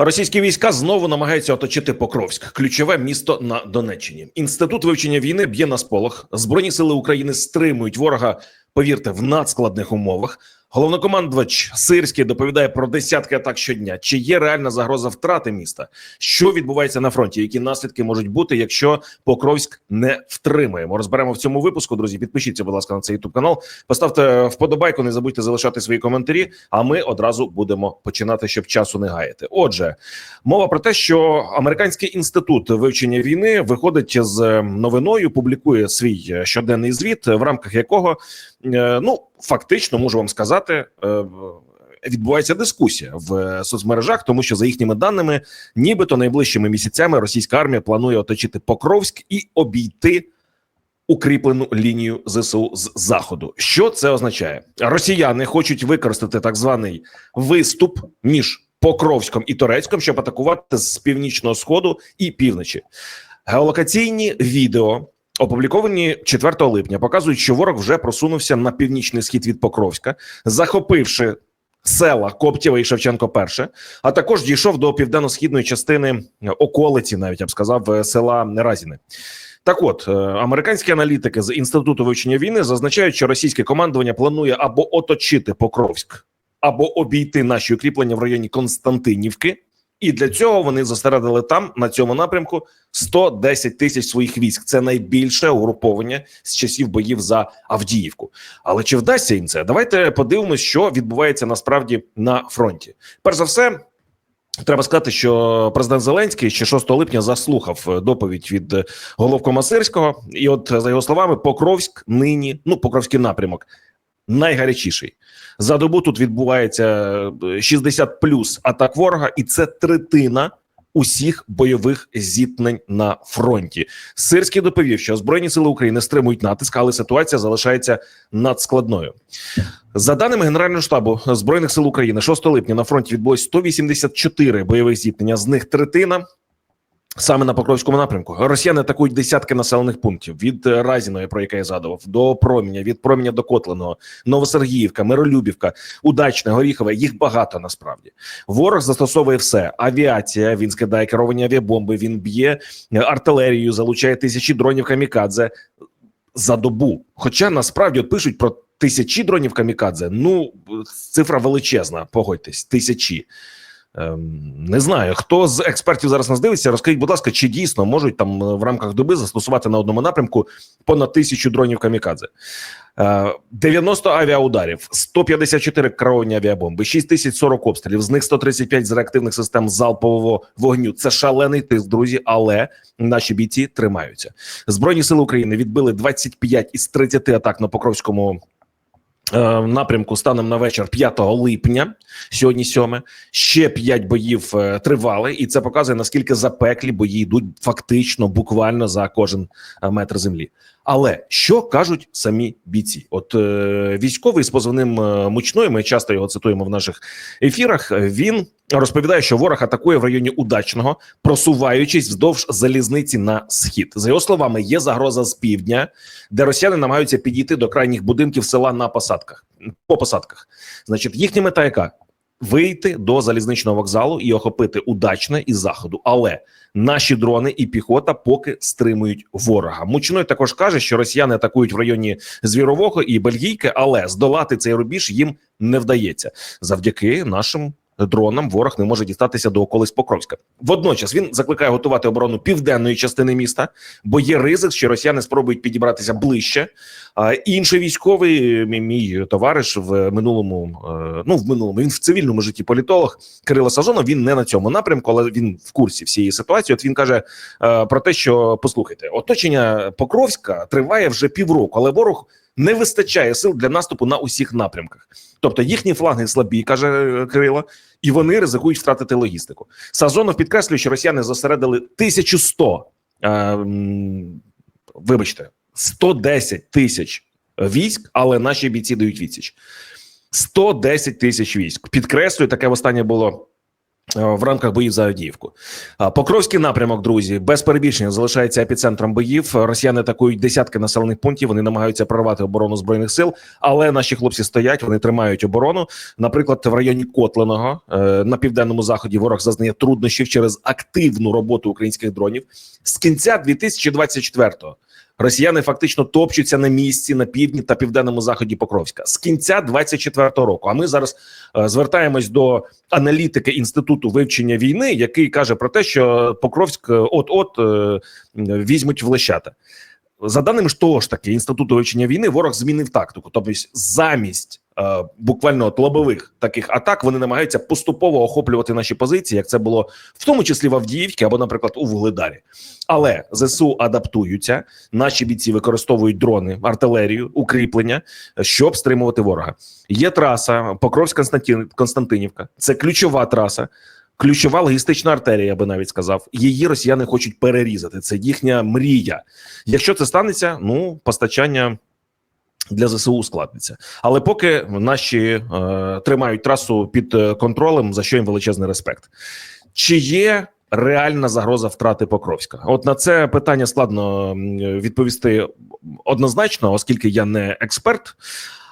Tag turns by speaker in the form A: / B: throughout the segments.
A: Російські війська знову намагаються оточити Покровськ, ключове місто на Донеччині. Інститут вивчення війни б'є на сполох. Збройні сили України стримують ворога. Повірте, в надскладних умовах. Головнокомандувач Сирський доповідає про десятки атак щодня. Чи є реальна загроза втрати міста? Що відбувається на фронті? Які наслідки можуть бути, якщо Покровськ не втримаємо? Розберемо в цьому випуску. Друзі, підпишіться, будь ласка, на цей youtube канал. Поставте вподобайку, не забудьте залишати свої коментарі. А ми одразу будемо починати, щоб часу не гаяти. Отже, мова про те, що американський інститут вивчення війни виходить з новиною, публікує свій щоденний звіт, в рамках якого е, ну фактично можу вам сказати. е, Відбувається дискусія в соцмережах, тому що за їхніми даними, нібито найближчими місяцями російська армія планує оточити Покровськ і обійти укріплену лінію ЗСУ з заходу. Що це означає? Росіяни хочуть використати так званий виступ між Покровськом і Торецьком, щоб атакувати з північного сходу і півночі. Геолокаційні відео. Опубліковані 4 липня показують, що ворог вже просунувся на північний схід від Покровська, захопивши села Коптєва і Шевченко перше, а також дійшов до південно-східної частини околиці, навіть я б сказав, е, села Разіне. Так, от е, американські аналітики з інституту вивчення війни зазначають, що російське командування планує або оточити Покровськ, або обійти наші укріплення в районі Константинівки. І для цього вони зосередили там на цьому напрямку 110 тисяч своїх військ. Це найбільше угруповання з часів боїв за Авдіївку. Але чи вдасться їм це? Давайте подивимось, що відбувається насправді на фронті. Перш за все. Треба сказати, що президент Зеленський ще 6 липня заслухав доповідь від головкома Сирського, і от за його словами, Покровськ нині, ну Покровський напрямок, найгарячіший. За добу тут відбувається 60 плюс атак ворога, і це третина усіх бойових зіткнень на фронті. Сирський доповів, що збройні сили України стримують натиск, але ситуація залишається надскладною. За даними Генерального штабу збройних сил України, 6 липня на фронті відбулось 184 бойових зіткнення. З них третина саме на Покровському напрямку. Росіяни атакують десятки населених пунктів від Разіної, про яке я згадував, до Проміня, від Проміня до Котленого, Новосергіївка, Миролюбівка, Удачне, Горіхове. Їх багато насправді. Ворог застосовує все: авіація. Він скидає керовані авіабомби. Він б'є артилерію, залучає тисячі дронів камікадзе за добу. Хоча насправді от пишуть про тисячі дронів камікадзе. Ну цифра величезна. Погодьтесь, тисячі. Ем, не знаю, хто з експертів зараз нас дивиться. Розкажіть, будь ласка, чи дійсно можуть там в рамках доби застосувати на одному напрямку понад тисячу дронів камікадзе? Е, 90 авіаударів, 154 керовані авіабомби, 6040 обстрілів. З них 135 з реактивних систем залпового вогню. Це шалений тиск, друзі. Але наші бійці тримаються. Збройні сили України відбили 25 із 30 атак на Покровському. Е, Напрямку станом на вечір 5 липня, сьогодні 7, ще 5 боїв е, тривали, і це показує наскільки запеклі бої йдуть фактично буквально за кожен е, метр землі. Але що кажуть самі бійці? От е, військовий з позивним е, мучною, ми часто його цитуємо в наших ефірах. Він розповідає, що ворог атакує в районі удачного, просуваючись вздовж залізниці на схід. За його словами, є загроза з півдня, де росіяни намагаються підійти до крайніх будинків села на посадках по посадках. Значить, їхня мета яка? Вийти до залізничного вокзалу і охопити удачне із заходу, але наші дрони і піхота поки стримують ворога. Мучной також каже, що росіяни атакують в районі Звірового і Бельгійки, але здолати цей рубіж їм не вдається завдяки нашим дронам. Ворог не може дістатися до околиць Покровська. Водночас він закликає готувати оборону південної частини міста, бо є ризик, що росіяни спробують підібратися ближче. А інший військовий мій, мій товариш в минулому, е, ну в минулому він в цивільному житті політолог Кирило Сазонов. Він не на цьому напрямку, але він в курсі всієї ситуації. От він каже е, про те, що послухайте, оточення Покровська триває вже півроку, але ворог не вистачає сил для наступу на усіх напрямках. Тобто їхні фланги слабі, каже е, Кирило, і вони ризикують втратити логістику. Сазонов підкреслює, що росіяни зосередили 1100, е, вибачте, 110 тисяч військ, але наші бійці дають відсіч. 110 тисяч військ. Підкреслюю, таке востаннє було В рамках боїв за Авдіївку. Покровський напрямок, друзі, без перебільшення залишається епіцентром боїв. Росіяни атакують десятки населених пунктів. Вони намагаються прорвати оборону збройних сил, але наші хлопці стоять, вони тримають оборону. Наприклад, в районі Котленого е, на південному заході ворог зазнає труднощів через активну роботу українських дронів. З кінця 2024-го росіяни фактично топчуться на місці на півдні та південному заході Покровська з кінця 24-го року. А ми зараз е, звертаємось до аналітики інституту вивчення війни, який каже про те, що Покровськ от от е, візьмуть в лещата. За даними ж того ж таки інституту вивчення війни, ворог змінив тактику. Тобто, замість е, буквально от лобових таких атак вони намагаються поступово охоплювати наші позиції, як це було в тому числі в Авдіївці або, наприклад, у Вугледарі. Але ЗСУ адаптуються. Наші бійці використовують дрони, артилерію, укріплення, щоб стримувати ворога. Є траса Покровськ Константинівка. Це ключова траса. Ключова логістична артерія, я би навіть сказав, її росіяни хочуть перерізати. Це їхня мрія. Якщо це станеться, ну постачання для ЗСУ ускладниться. Але поки наші е, тримають трасу під е, контролем, за що їм величезний респект. Чи є реальна загроза втрати Покровська? От на це питання складно відповісти однозначно, оскільки я не експерт.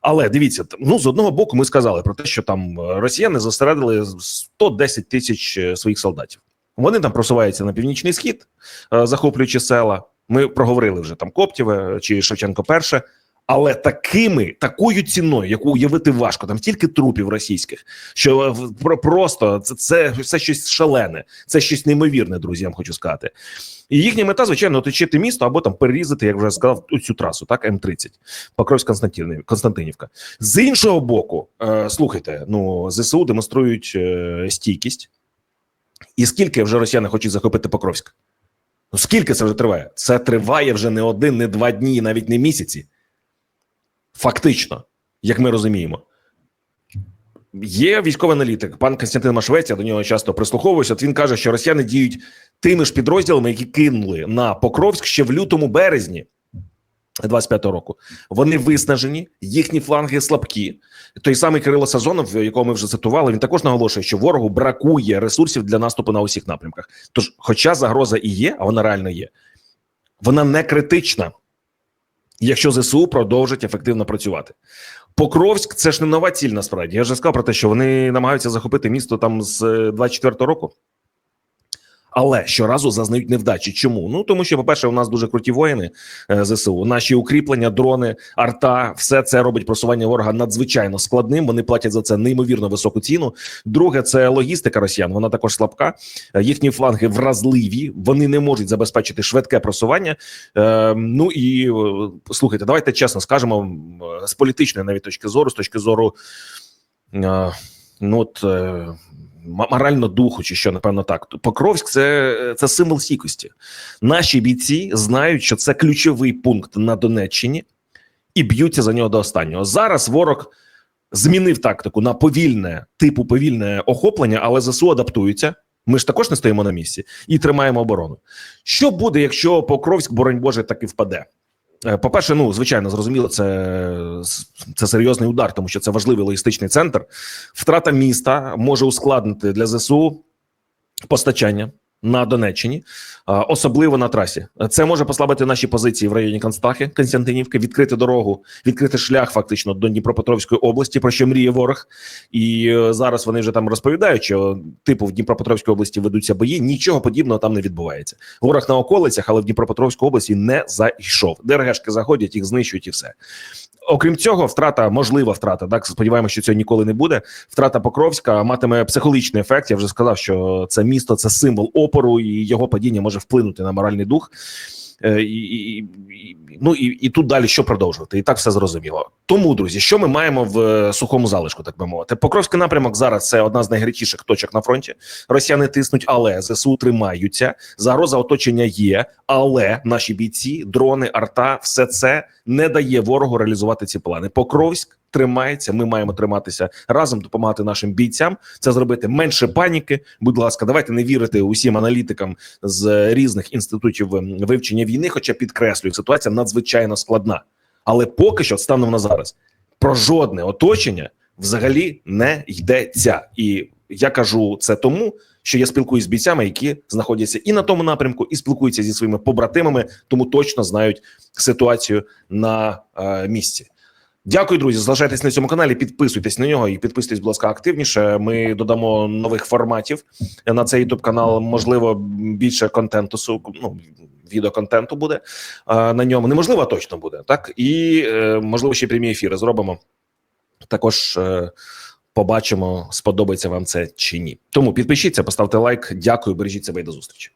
A: Але дивіться, ну з одного боку, ми сказали про те, що там е, росіяни зосередили 110 тисяч е, своїх солдатів. Вони там просуваються на північний схід, е, захоплюючи села. Ми проговорили вже там Коптєве чи Шевченко перше. Але такими такою ціною, яку уявити важко, там стільки трупів російських, що е, просто це, це, це щось шалене, це щось неймовірне, друзі. Я вам хочу сказати. І їхня мета, звичайно, оточити місто або там перерізати, як вже сказав, цю трасу, так М30, Покровськ Константинівка. З іншого боку, е, слухайте, ну ЗСУ демонструють е, стійкість, і скільки вже росіяни хочуть захопити Покровськ? Ну скільки це вже триває? Це триває вже не один, не два дні, навіть не місяці. Фактично, як ми розуміємо. Є військовий аналітик, пан Константин Машвець, я до нього часто прислуховуюся. От він каже, що росіяни діють тими ж підрозділами, які кинули на Покровськ ще в лютому березні 25-го року. Вони виснажені, їхні фланги слабкі. Той самий Кирило Сазонов, якого ми вже цитували, він також наголошує, що ворогу бракує ресурсів для наступу на усіх напрямках. Тож, хоча загроза і є, а вона реально є, вона не критична, якщо ЗСУ продовжить ефективно працювати. Покровськ це ж не нова ціль насправді. Я вже сказав про те, що вони намагаються захопити місто там з 24-го року. Але щоразу зазнають невдачі. Чому? Ну тому що, по-перше, у нас дуже круті воїни е, ЗСУ. Наші укріплення, дрони, арта, все це робить просування ворога надзвичайно складним. Вони платять за це неймовірно високу ціну. Друге, це логістика росіян. Вона також слабка. Е, Їхні фланги вразливі. Вони не можуть забезпечити швидке просування. Е, ну і слухайте, давайте чесно скажемо з політичної навіть точки зору, з точки зору. Ну, от, морально духу, чи що, напевно, так. Покровськ це, це символ стійкості. Наші бійці знають, що це ключовий пункт на Донеччині і б'ються за нього до останнього. Зараз ворог змінив тактику на повільне, типу повільне охоплення, але ЗСУ адаптуються. Ми ж також не стоїмо на місці і тримаємо оборону. Що буде, якщо Покровськ, боронь Боже, таки впаде? Е, По-перше, ну звичайно, зрозуміло, це, це серйозний удар, тому що це важливий логістичний центр. Втрата міста може ускладнити для ЗСУ постачання на Донеччині, особливо на трасі. Це може послабити наші позиції в районі Констахи, Константинівки, відкрити дорогу, відкрити шлях фактично до Дніпропетровської області, про що мріє ворог. І е, зараз вони вже там розповідають, що типу в Дніпропетровській області ведуться бої. Нічого подібного там не відбувається. Ворог на околицях, але в Дніпропетровську області не зайшов. ДРГшки заходять, їх знищують і все. Окрім цього, втрата, можлива втрата. Так сподіваємося, що цього ніколи не буде. Втрата Покровська матиме психологічний ефект. Я вже сказав, що це місто це символ опору, і його падіння може вплинути на моральний дух. Е, І, і, і, ну і, і тут далі що продовжувати, і так все зрозуміло. Тому, друзі, що ми маємо в е, сухому залишку, так би мовити. Покровський напрямок зараз це одна з найгарячіших точок на фронті. Росіяни тиснуть, але ЗСУ тримаються. Загроза оточення є, але наші бійці, дрони, арта, все це не дає ворогу реалізувати ці плани. Покровськ тримається. Ми маємо триматися разом, допомагати нашим бійцям. Це зробити менше паніки. Будь ласка, давайте не вірити усім аналітикам з різних інститутів ем, вивчення війни. Хоча підкреслюю, ситуація надзвичайно складна. Але поки що, станом на зараз, про жодне оточення взагалі не йдеться. І я кажу це тому, що я спілкуюся з бійцями, які знаходяться і на тому напрямку, і спілкуються зі своїми побратимами, тому точно знають ситуацію на е, місці. Дякую, друзі. Залишайтесь на цьому каналі, підписуйтесь на нього і підписуйтесь, будь ласка, активніше. Ми додамо нових форматів на цей youtube канал. Можливо, більше контенту ну, відеоконтенту буде на ньому. Неможливо, а точно буде. Так і е, можливо ще прямі ефіри зробимо. Також е, побачимо, сподобається вам це чи ні. Тому підпишіться, поставте лайк. Дякую, бережіть себе і до зустрічі.